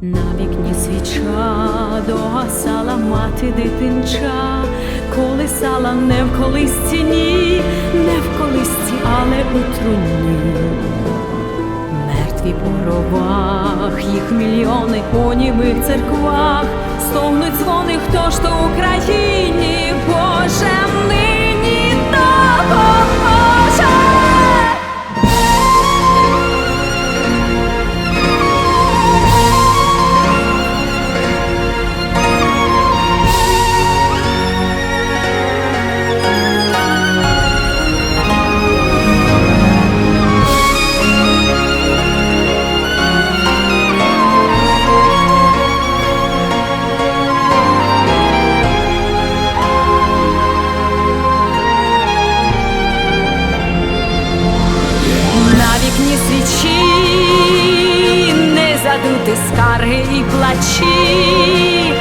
На вікні свіча догасала мати дитинча, колисала не в колисці, ні, не в колисці, але у труні. Мертві по гробах, їх мільйони у німих церквах, скарги і плачі,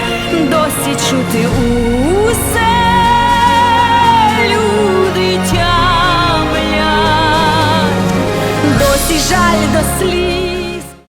досі чути усе люди тямлять, досі жаль до слів.